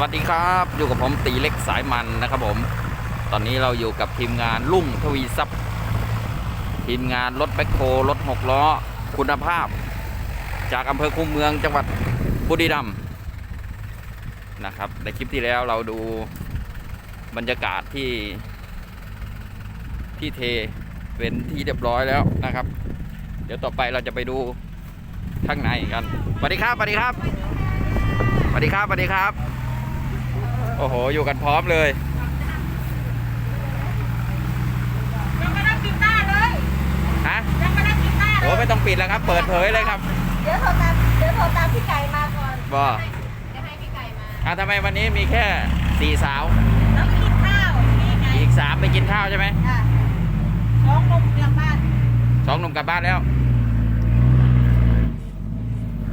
วัสดีครับ อยู่กับผมตีเล็กสายมันนะครับผม ตอนนี้เราอยู่กับทีมงานลุ่งทวีทรัพย์ทีมงานรถแบ็คโฮรถหกล้อ คุณภาพ จากอำเภอคูเมืองจังหวัดบุรีรัมย์นะครับ ในคลิปที่แล้วเราดูบรรยากาศที่ ที่เทเป็นที่เรียบร้อยแล้วนะครับ เดี๋ยวต่อไปเราจะไปดูข้างในกันสวัสดีครับสวัสดีครับสวัสดีครับสวัสดีครับ โอ้โห อยู่กันพร้อมเลยยังไม่ได้กีตาร์เลยฮะยังไม่ได้กีตาร์เลโอ้ยไม่ต้องปิดแล้วครับ เปิดเผยเลยครับเดี๋ยวโทรตามเดี๋ยวโทรตามพี่ไก่มาก่อนบอจะให้พี่ไก่มาอะทำไมวันนี้มีแค่สี่สาว แล้วไปกินข้าวนี่ไงอีกสามไปกินข้าวใช่ไหมค่ะน้องลงกลับบ้านสองหนุ่มกลับบ้านแล้ว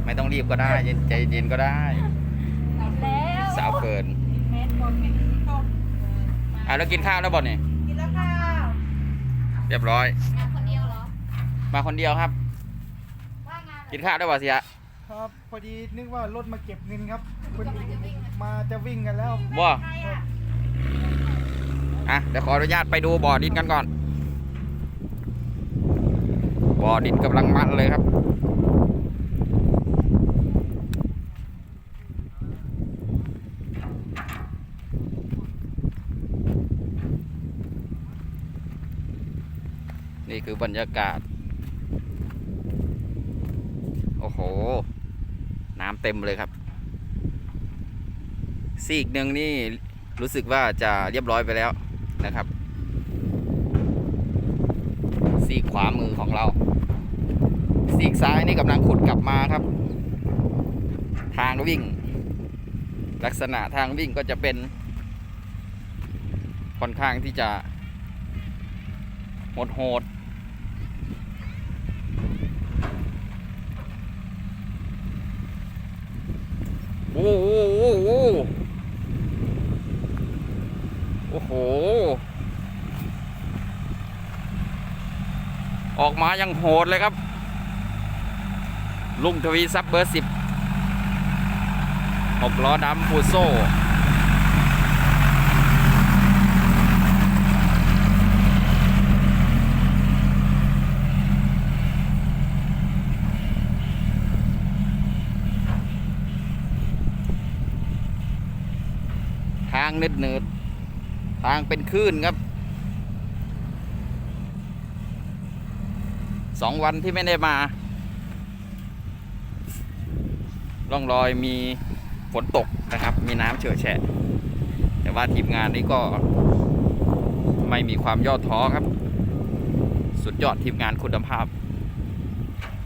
ไม่ต้องรีบก็ได้เย็นใจเย็นก็ได้กลับแล้วสาวเกิน เมตรบนเป็นต้มอะแล้วกินข้าวแล้วบอนี่กินแล้วข้าวเรียบร้อย มาคนเดียวเหรอมาคนเดียวครับ ว่างานกินข้าวได้บ่เสียครับพอดีนึกว่ารถมาเก็บเงินครับคนมาจะวิ่งกันแล้ว บ่ใครอะอะเดี๋ยวขออนุญาตไปดูบ่อดินกันก่อน บ่อดินกำลังมันเลยครับ คือบรรยากาศ โอ้โห น้ำเต็มเลยครับ ซีกหนึ่งนี่รู้สึกว่าจะเรียบร้อยไปแล้วนะครับ ซีกขวามือของเรา ซีกซ้ายนี่กำลังขุดกลับมาครับ ทางวิ่ง ลักษณะทางวิ่งก็จะเป็นค่อนข้างที่จะโหดโหด โอ้โหโอ้โหโอ้โห ออกมายังโหดเลยครับ ลุงทวีซับเบอร์สิบหกล้อดำฟูโซ่ ทางนืดนืดๆทางเป็นคลื่นครับสองวันที่ไม่ได้มาร่องรอยมีฝนตกนะครับ มีน้ำเฉอะแฉะ แต่ว่าทีมงานนี้ก็ไม่มีความย่อท้อครับ สุดยอดทีมงานคุณภาพ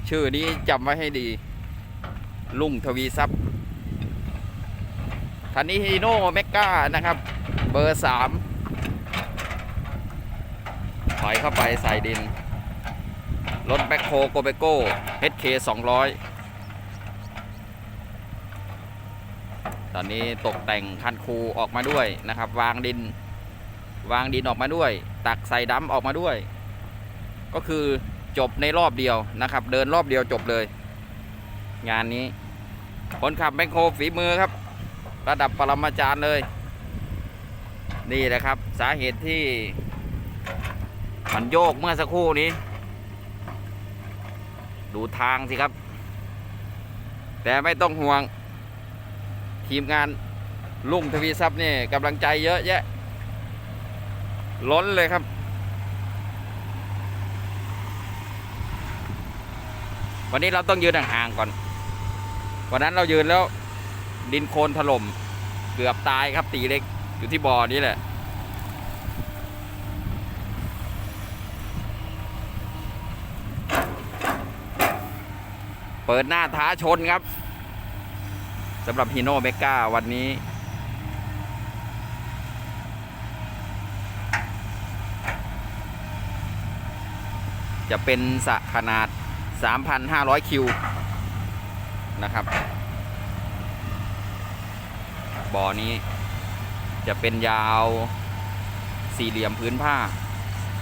ชื่อนี้จำไว้ให้ดี ลุงทวีทรัพย์ คันนี้ฮีโน่เมก้านะครับ เบอร์สามถอยเข้าไปใส่ดิน รถแบ็คโฮโกเบโก้ HK 200 ตอนนี้ตกแต่งคันคูออกมาด้วยนะครับ วางดิน วางดินออกมาด้วย ตักใส่ดัมออกมาด้วย ก็คือจบในรอบเดียวนะครับ เดินรอบเดียวจบเลย งานนี้คนขับแบ็คโฮฝีมือครับ ระดับปรมาจารย์เลย นี่แหละครับ สาเหตุที่มันโยกเมื่อสักครู่นี้ ดูทางสิครับ แต่ไม่ต้องห่วง ทีมงานลุงทวีทรัพย์นี่กำลังใจเยอะแยะ ล้นเลยครับ วันนี้เราต้องยืนห่างๆก่อน วันนั้นเรายืนแล้ว ดินโคลนถล่ม เกือบตายครับตีเล็กอยู่ที่บ่อนี้แหละ เปิดหน้าท้าชนครับสำหรับฮีโน่เมกาวันนี้จะเป็นสะขนาด 3,500 คิว นะครับ บ่อนี้ จะเป็นยาวสี่เหลี่ยมพื้นผ้า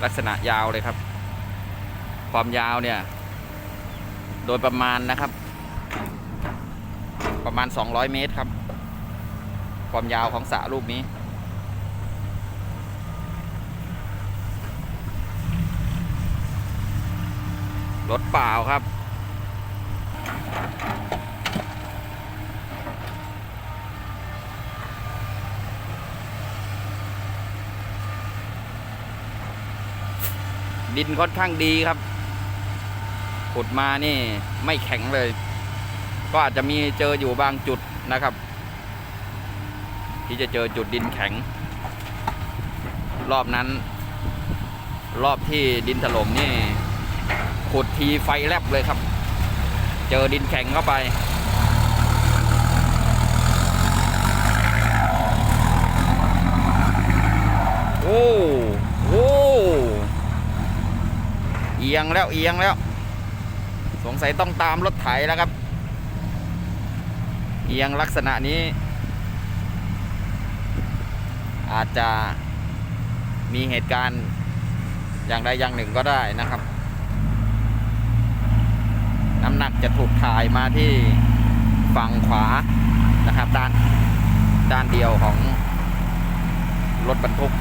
ลักษณะยาวเลยครับ ความยาวเนี่ย โดยประมาณนะครับ ประมาณ 200 เมตรครับ ความยาวของสระลูกนี้รถเปล่าครับ ดินค่อนข้างดีครับ ขุดมานี่ไม่แข็งเลย ก็อาจจะมีเจออยู่บางจุดนะครับ ที่จะเจอจุดดินแข็ง รอบนั้น รอบที่ดินถล่มนี่ ขุดทีไฟแลบเลยครับ เจอดินแข็งเข้าไปโอ้โห อียงแล้วเอียงแล้ว สงสัยต้องตามรถไถแล้วครับ เอียงลักษณะนี้ อาจจะมีเหตุการณ์อย่างใดอย่างหนึ่งก็ได้นะครับ น้ำหนักจะถูกถ่ายมาที่ฝั่งขวานะครับ ด้านด้านเดียวของรถบรรทุก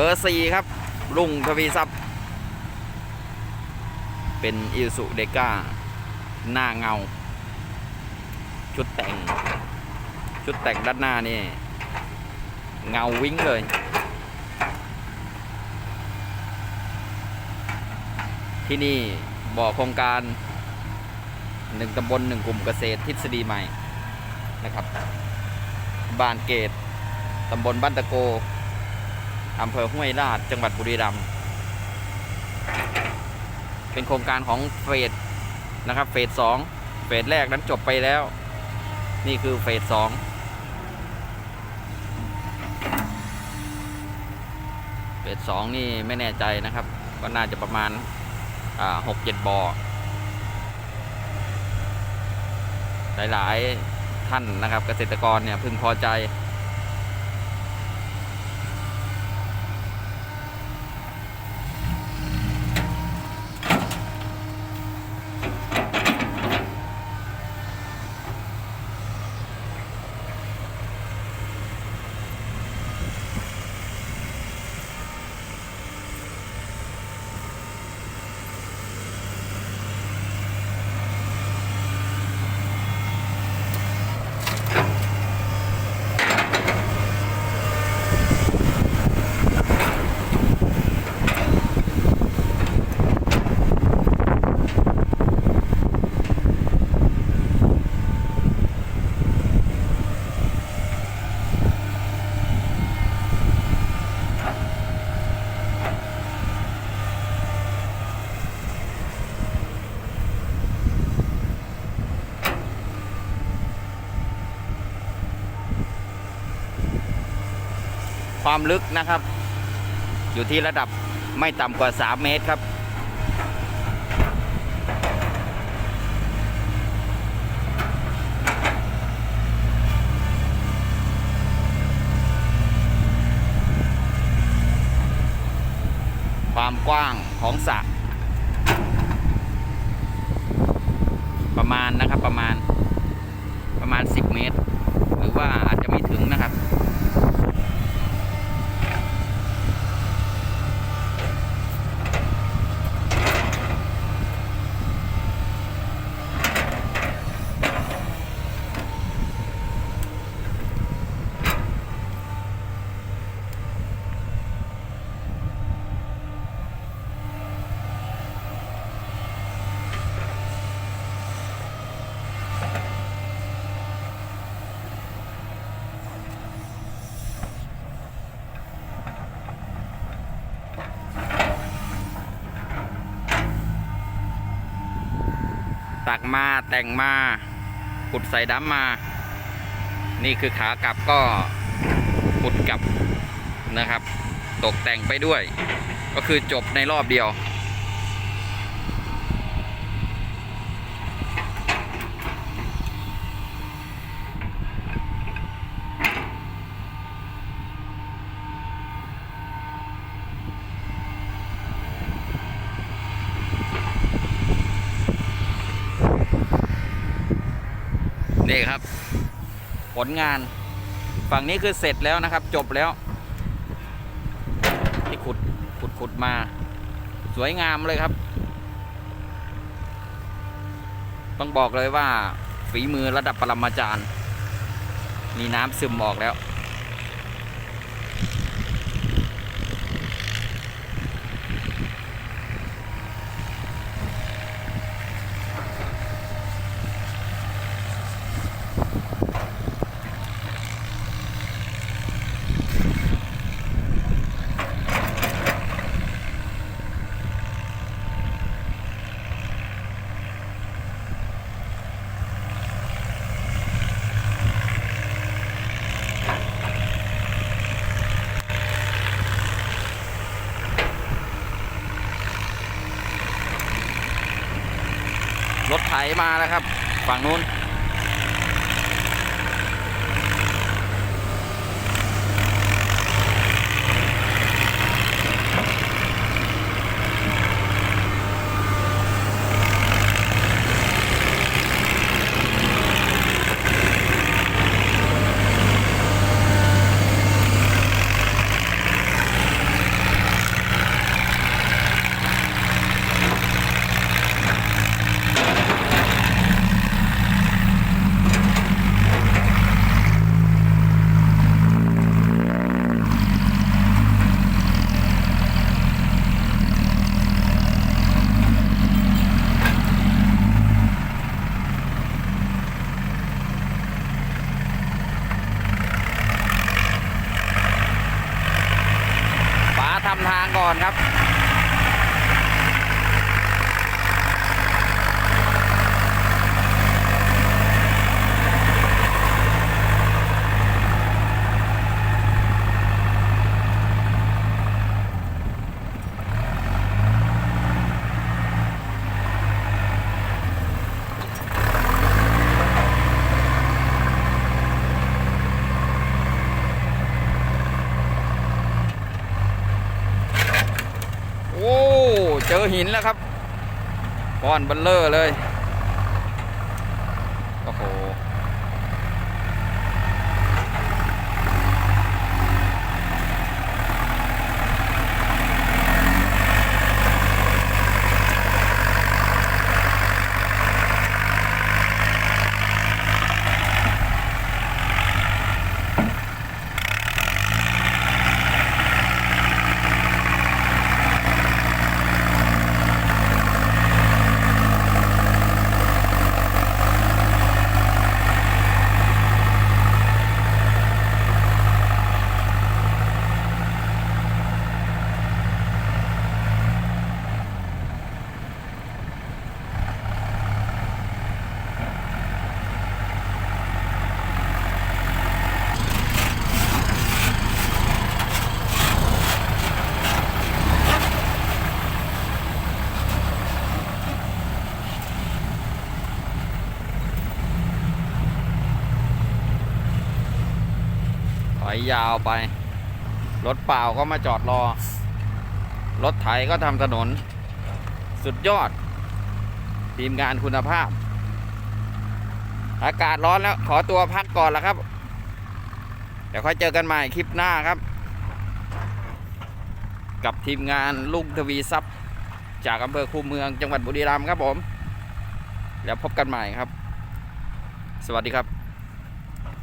บอร์สี่ครับ ลุงทวีทรัพย์ เป็นอิสุเดก้า หน้าเงา ชุดแต่ง ชุดแต่งด้านหน้านี่ เงาวิ้งเลย ที่นี่บ่อโครงการหนึ่งตำบลหนึ่งกลุ่มเกษตรทฤษฎีใหม่นะครับ บ้านเกตตำบลบ้านตะโก อำเภอห้วยราชจังหวัดบุรีรัมย์เป็นโครงการของเฟสนะครับเฟสสองเฟสแรกนั้นจบไปแล้ว นี่คือเฟสสองเฟสสองนี่ไม่แน่ใจนะครับ ก็น่าจะประมาณหกเจ็ดบ่อหลาย ๆ ท่านนะครับเกษตรกรเนี่ยพึงพอใจ ความลึกนะครับ อยู่ที่ระดับไม่ต่ำกว่า 3 เมตรครับ ความกว้างของสระประมาณนะครับประมาณประมาณ 10 เมตร หรือว่าอาจจะไม่ถึงนะครับ ตักมาแต่งมาขุดใส่ดำมา นี่คือขากลับก็ขุดกลับนะครับ ตกแต่งไปด้วย ก็คือจบในรอบเดียว ผลงาน ฝั่งนี้คือเสร็จแล้วนะครับ จบแล้วที่ขุดขุดขุดมา สวยงามเลยครับ ต้องบอกเลยว่าฝีมือระดับปรมาจารย์ มีน้ำซึมออกแล้ว ถไถมาแล้วครับ ฝั่งนู้น ป๋า ทำทางก่อนครับ โอ้ เจ อหินแล้วครับก้อนเบัลเลอร์เลย ยาวไป รถเปล่าก็มาจอดรอ รถไถก็ทำถนน สุดยอด ทีมงานคุณภาพ อากาศร้อนแล้ว ขอตัวพักก่อนละครับ เดี๋ยวค่อยเจอกันใหม่คลิปหน้าครับ กับทีมงานลุงทวีทรัพย์ จากอำเภอคูเมืองจังหวัดบุรีรัมย์ครับผม แล้วพบกันใหม่ครับ สวัสดีครับ